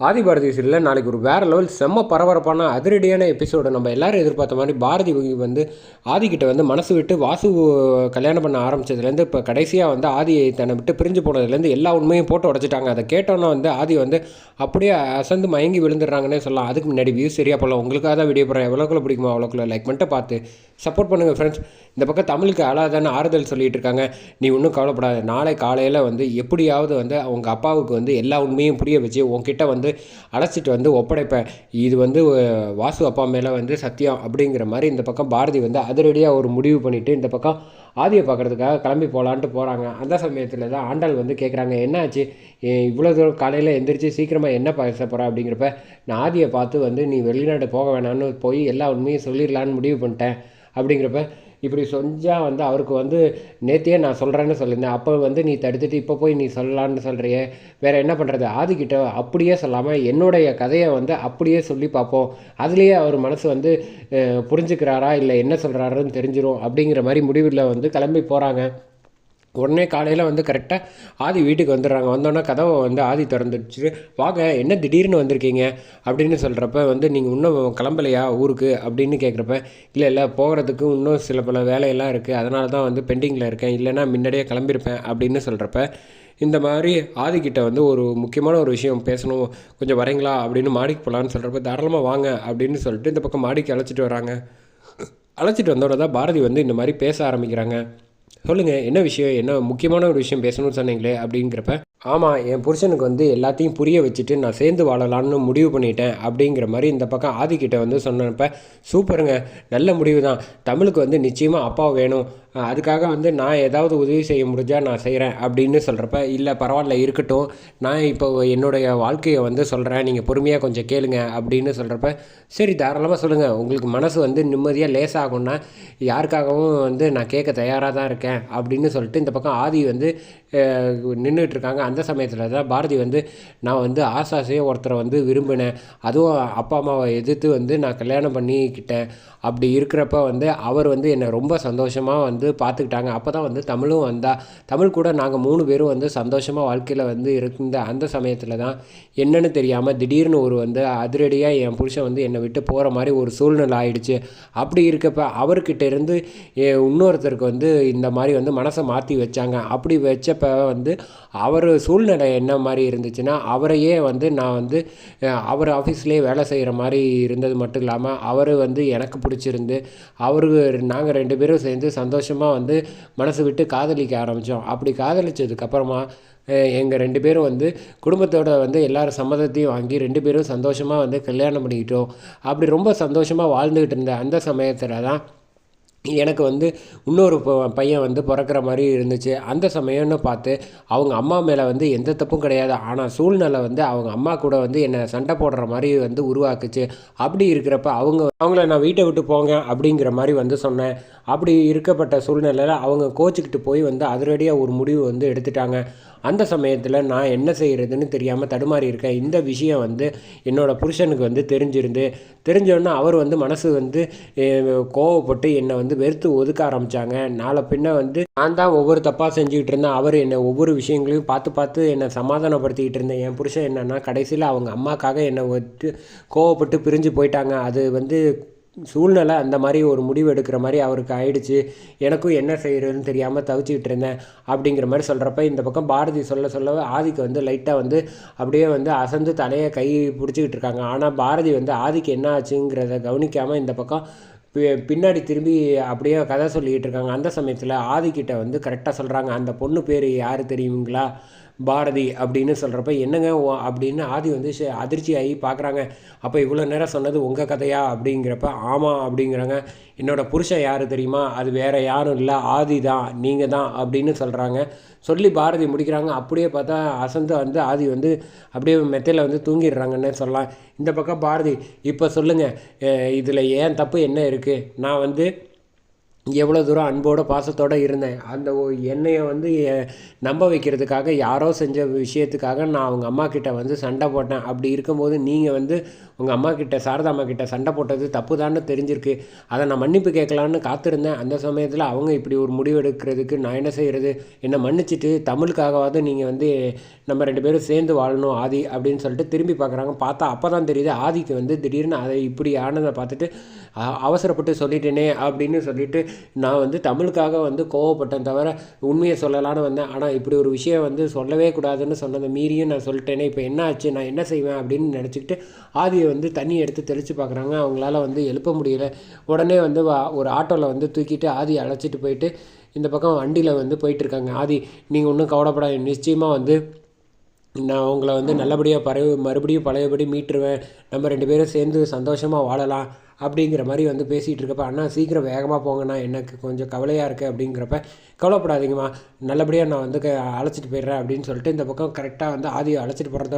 ஆதிபாரதி சீரியலில் நாளைக்கு ஒரு வேறு லெவல் செம்ம பரபரப்பான அதிரடியான எபிசோடு நம்ம எல்லோரும் எதிர்பார்த்த மாதிரி பாரதி வந்து ஆதிக்கிட்ட வந்து மனசு விட்டு வாசு கல்யாணம் பண்ண ஆரம்பிச்சதுலேருந்து இப்போ கடைசியாக வந்து ஆதியை தன்னை விட்டு பிரிஞ்சு போனதுலேருந்து எல்லா உண்மையும் போட்டு உடச்சிட்டாங்க. அதை கேட்டோன்னே வந்து ஆதி வந்து அப்படியே அசந்து மயங்கி விழுந்துடுறாங்கன்னே சொல்லலாம். அதுக்கு முன்னாடி வியூஸ் சரியாக போகலாம் உங்களுக்காக தான் வீடியோ போகிறேன் எவ்வளோக்குள்ள பிடிக்குமோ அவ்வளோக்குள்ள லைக் பண்ணிட்டு பார்த்து சப்போர்ட் பண்ணுங்கள் ஃப்ரெண்ட்ஸ் இந்த பக்கம் தமிழுக்கு அழகான ஆறுதல் சொல்லிகிட்டு இருக்காங்க. நீ ஒன்றும் கவலைப்படாத. நாளை காலையில் வந்து எப்படியாவது வந்து அவங்க அப்பாவுக்கு வந்து எல்லா உண்மையும் புரிய வச்சு உங்ககிட்ட வந்து அழைச்சிட்டு வந்து ஒப்படைப்பேன் இது வந்து வாசு அப்பா மேலே வந்து சத்தியம் அப்படிங்கிற மாதிரி இந்த பக்கம் பாரதி வந்து அதிரடியாக ஒரு முடிவு பண்ணிவிட்டு இந்த பக்கம் ஆதியை பார்க்குறதுக்காக கிளம்பி போகலான்ட்டு போகிறாங்க அந்த சமயத்தில் தான் ஆண்டாள் வந்து கேட்குறாங்க என்னாச்சு? ஏன் இவ்வளோ தூரம் காலையில் எந்திரிச்சு சீக்கிரமாக என்ன பேச போகிற அப்படிங்கிறப்ப நான் ஆதியை பார்த்து வந்து நீ வெளிநாடு போக வேணாம்னு போய் எல்லா உண்மையும் சொல்லிடலான்னு முடிவு பண்ணிட்டேன். அப்படிங்கிறப்ப இப்படி செஞ்சால் வந்து அவருக்கு வந்து நேத்தியே நான் சொல்கிறேன்னு சொல்லியிருந்தேன். அப்போ வந்து நீ தடுத்துட்டு இப்போ போய் நீ சொல்லலான்னு சொல்கிறியே வேறு என்ன பண்ணுறது ஆதிக்கிட்ட அப்படியே சொல்லாமல் என்னுடைய கதையை வந்து அப்படியே சொல்லி பார்ப்போம். அதுலேயே அவர் மனசு வந்து புரிஞ்சுக்கிறாரா இல்லை என்ன சொல்கிறாருன்னு தெரிஞ்சிடும் அப்படிங்கிற மாதிரி முடிவில் வந்து கிளம்பி போகிறாங்க உடனே காலையில் வந்து கரெக்டாக ஆதி வீட்டுக்கு வந்துடுறாங்க. வந்தோன்னே கதவை வந்து ஆதி திறந்துடுச்சு. வாங்க என்ன திடீர்னு வந்திருக்கீங்க? அப்படின்னு சொல்கிறப்ப வந்து நீங்கள் இன்னும் கிளம்பலையா ஊருக்கு? அப்படின்னு கேட்குறப்ப இல்லை இல்லை போகிறதுக்கு இன்னும் சில பல வேலையெல்லாம் இருக்குது அதனால தான் வந்து பெண்டிங்கில் இருக்கேன். இல்லைன்னா முன்னாடியே கிளம்பியிருப்பேன் அப்படின்னு சொல்கிறப்ப இந்த மாதிரி ஆதிக்கிட்ட வந்து ஒரு முக்கியமான ஒரு விஷயம் பேசணும். கொஞ்சம் வரீங்களா? அப்படின்னு மாடிக்கு போகலான்னு சொல்கிறப்ப தாராளமாக வாங்க. அப்படின்னு சொல்லிட்டு இந்த பக்கம் மாடிக்கு அழைச்சிட்டு வராங்க. அழைச்சிட்டு வந்தோட தான் பாரதி வந்து இந்த மாதிரி பேச ஆரம்பிக்கிறாங்க. சொல்லுங்கள் என்ன விஷயம் என்ன முக்கியமான ஒரு விஷயம் பேசணும்னு சொன்னீங்களே அப்படிங்கிறப்ப ஆமாம் என் புருஷனுக்கு வந்து எல்லாத்தையும் புரிய வச்சுட்டு நான் சேர்ந்து வாழலான்னு முடிவு பண்ணிட்டேன் அப்படிங்கிற மாதிரி இந்த பக்கம் ஆதிக்கிட்ட வந்து சொன்னப்ப சூப்பருங்க நல்ல முடிவு தான். தமிழுக்கு வந்து நிச்சயமாக அப்பா வேணும். அதுக்காக வந்து நான் ஏதாவது உதவி செய்ய முடிஞ்சால் நான் செய்கிறேன் அப்படின்னு சொல்கிறப்ப இல்லை பரவாயில்ல இருக்கட்டும். நான் இப்போ என்னுடைய வாழ்க்கையை வந்து சொல்கிறேன் நீங்கள் பொறுமையாக கொஞ்சம் கேளுங்க அப்படின்னு சொல்கிறப்ப சரி தாராளமாக சொல்லுங்கள் உங்களுக்கு மனசு வந்து நிம்மதியாக லேசாகும்னா யாருக்காகவும் வந்து நான் கேட்க தயாராக தான் இருக்கேன் அப்படின்னு சொல்லிட்டு இந்த பக்கம் ஆதி வந்து நின்றுட்டு இருக்காங்க அந்த சமயத்தில் தான் பாரதி வந்து நான் வந்து ஆசாசையே ஒருத்தரை வந்து விரும்பினேன். அதுவும் அப்பா அம்மாவை எதிர்த்து வந்து நான் கல்யாணம் பண்ணிக்கிட்டேன். அப்படி இருக்கிறப்ப வந்து அவர் வந்து என்னை ரொம்ப சந்தோஷமாக வந்து பார்த்துக்கிட்டாங்க அப்போ தான் வந்து தமிழும் வந்தா. தமிழ் கூட நாங்கள் மூணு பேரும் வந்து சந்தோஷமாக வாழ்க்கையில் வந்து இருந்த அந்த சமயத்தில் தான் என்னென்னு தெரியாமல் திடீர்னு ஒரு வந்து அதிரடியாக என் புருஷன் வந்து என்னை விட்டு போகிற மாதிரி ஒரு சூழ்நிலை ஆயிடுச்சு. அப்படி இருக்கப்ப அவர்கிட்ட இருந்து இன்னொருத்தருக்கு வந்து இந்த மாதிரி வந்து மனசை மாற்றி வச்சாங்க. அப்படி வச்சப்ப வந்து அவர் சூழ்நிலை என்ன மாதிரி இருந்துச்சுன்னா அவரையே வந்து நான் வந்து அவர் ஆஃபீஸ்லேயே வேலை செய்கிற மாதிரி இருந்தது மட்டும் இல்லாமல் அவர் வந்து எனக்கு பிடிச்சிருந்து அவரு நாங்கள் ரெண்டு பேரும் சேர்ந்து சந்தோஷமாக வந்து மனசு விட்டு காதலிக்க ஆரம்பித்தோம். அப்படி காதலிச்சதுக்கப்புறமா எங்கள் ரெண்டு பேரும் வந்து குடும்பத்தோட வந்து எல்லாரும் சம்மதத்தையும் வாங்கி ரெண்டு பேரும் சந்தோஷமாக வந்து கல்யாணம் பண்ணிக்கிட்டோம். அப்படி ரொம்ப சந்தோஷமாக வாழ்ந்துக்கிட்டு இருந்த அந்த சமயத்தில் தான் எனக்கு வந்து இன்னொரு ப- பையன் வந்து பிறக்கிற மாதிரி இருந்துச்சு. அந்த சமயம்னு பார்த்து அவங்க அம்மா மேலே வந்து எந்த தப்பும் கிடையாது. ஆனால் சூழ்நிலை வந்து அவங்க அம்மா கூட வந்து என்னை சண்டை போடுற மாதிரி வந்து உருவாக்குச்சு. அப்படி இருக்கிறப்ப அவங்க அவங்கள நான் வீட்டை விட்டு போங்க அப்படிங்கிற மாதிரி வந்து சொன்னேன். அப்படி இருக்கப்பட்ட சூழ்நிலையில் அவங்க கோச்சிக்கிட்டு போய் வந்து அதிரடியாக ஒரு முடிவு வந்து எடுத்துட்டாங்க. அந்த சமயத்தில் நான் என்ன செய்கிறதுன்னு தெரியாமல் தடுமாறி இருக்கேன். இந்த விஷயம் வந்து என்னோடய புருஷனுக்கு வந்து தெரிஞ்சிருந்து தெரிஞ்சோடனே அவர் வந்து மனசு வந்து கோவப்பட்டு என்னை வந்து வெறுத்து ஒதுக்க ஆரம்பித்தாங்க நாளை பின்ன வந்து நான் தான் ஒவ்வொரு தப்பாக செஞ்சுக்கிட்டு இருந்தேன். அவர் என்னை ஒவ்வொரு விஷயங்களையும் பார்த்து பார்த்து என்னை சமாதானப்படுத்திக்கிட்டு இருந்தேன். என் புருஷன் என்னென்னா கடைசியில் அவங்க அம்மாக்காக என்னை வந்து கோவப்பட்டு பிரிஞ்சு போயிட்டாங்க. அது வந்து சூழ்நிலை அந்த மாதிரி ஒரு முடிவு எடுக்கிற மாதிரி அவருக்கு ஆயிடுச்சு. எனக்கும் என்ன செய்கிறதுன்னு தெரியாமல் தவிச்சிக்கிட்டு இருந்தேன் அப்படிங்கிற மாதிரி சொல்கிறப்ப இந்த பக்கம் பாரதி சொல்ல சொல்ல ஆதிக்கு வந்து லைட்டாக வந்து அப்படியே வந்து அசந்து தலையை கை பிடிச்சிக்கிட்டு இருக்காங்க. ஆனால் பாரதி வந்து ஆதிக்கு என்ன ஆச்சுங்கிறத கவனிக்காமல் இந்த பக்கம் பி- பின்னாடி திரும்பி அப்படியே கதை சொல்லிக்கிட்டு இருக்காங்க. அந்த சமயத்தில் ஆதிக்கிட்ட வந்து கரெக்டாக சொல்கிறாங்க அந்த பொண்ணு பேர் யார் தெரியுங்களா? பாரதி அப்படின்னு சொல்கிறப்ப என்னங்க அப்படின்னு ஆதி வந்து அதிர்ச்சி ஆகி பார்க்குறாங்க அப்போ இவ்வளோ நேரம் சொன்னது உங்கள் கதையா? அப்படிங்கிறப்ப ஆமாம் அப்படிங்கிறாங்க. என்னோட புருஷன் யார் தெரியுமா? அது வேறு யாரும் இல்லை. ஆதி தான் நீங்கள் தான் அப்படின்னு சொல்கிறாங்க சொல்லி பாரதி முடிக்கிறாங்க. அப்படியே பார்த்தா அசந்து வந்து ஆதி வந்து அப்படியே மெத்தையில் வந்து தூங்கிடுறாங்கன்னு சொல்லலாம். இந்த பக்கம் பாரதி இப்போ சொல்லுங்கள் இதில் ஏன் தப்பு என்ன இருக்குது நான் வந்து எவ்வளோ தூரம் அன்போடு பாசத்தோடு இருந்தேன். அந்த என்னையை வந்து நம்ப வைக்கிறதுக்காக யாரோ செஞ்ச விஷயத்துக்காக நான் அவங்க அம்மா கிட்ட வந்து சண்டை போட்டேன். அப்படி இருக்கும்போது நீங்கள் வந்து உங்கள் அம்மா கிட்ட சாரதா அம்மா கிட்ட சண்டை போட்டது தப்பு தெரிஞ்சிருக்கு. அதை நான் மன்னிப்பு கேட்கலான்னு காத்திருந்தேன். அந்த சமயத்தில் அவங்க இப்படி ஒரு முடிவு எடுக்கிறதுக்கு நான் என்ன செய்கிறது என்னை மன்னிச்சிட்டு தமிழுக்காகவாவது நீங்கள் வந்து நம்ம ரெண்டு பேரும் சேர்ந்து வாழணும் ஆதி அப்படின்னு சொல்லிட்டு திரும்பி பார்க்குறாங்க பார்த்தா அப்போ தான் தெரியுது ஆதிக்கு வந்து திடீர்னு அதை இப்படி ஆனதை பார்த்துட்டு அவசரப்பட்டு சொல்லிட்டேனே அப்படின்னு சொல்லிட்டு நான் வந்து தமிழுக்காக வந்து கோவப்பட்டேன் தவிர உண்மையை சொல்லலான்னு வந்தேன். ஆனால் இப்படி ஒரு விஷயம் வந்து சொல்லவே கூடாதுன்னு சொன்னதை மீறியும் நான் சொல்லிட்டேனே. இப்போ என்ன ஆச்சு? நான் என்ன செய்வேன் அப்படின்னு நினச்சிக்கிட்டு ஆதியை வந்து தண்ணி எடுத்து தெளித்து பார்க்குறாங்க அவங்களால வந்து எழுப்ப முடியல. உடனே வந்து வா- ஒரு ஆட்டோவில் வந்து தூக்கிட்டு ஆதியை அழைச்சிட்டு போயிட்டு இந்த பக்கம் வண்டியில் வந்து போயிட்டுருக்காங்க ஆதி நீங்கள் ஒன்றும் கவலைப்படாது நிச்சயமாக வந்து நான் உங்களை வந்து நல்லபடியாக பறவை மறுபடியும் பழையபடி மீட்டுருவேன். நம்ம ரெண்டு பேரும் சேர்ந்து சந்தோஷமாக வாழலாம் அப்படிங்கிற மாதிரி வந்து பேசிகிட்டு இருக்கப்ப அண்ணா சீக்கிரம் வேகமாக போங்கண்ணா. எனக்கு கொஞ்சம் கவலையாக இருக்குது அப்படிங்கிறப்ப கவலைப்படாதீங்கம்மா. நல்லபடியாக நான் வந்து அழைச்சிட்டு போயிடுறேன் அப்படின்னு சொல்லிட்டு இந்த பக்கம் கரெக்டாக வந்து ஆதியை அழைச்சிட்டு போகிறதோட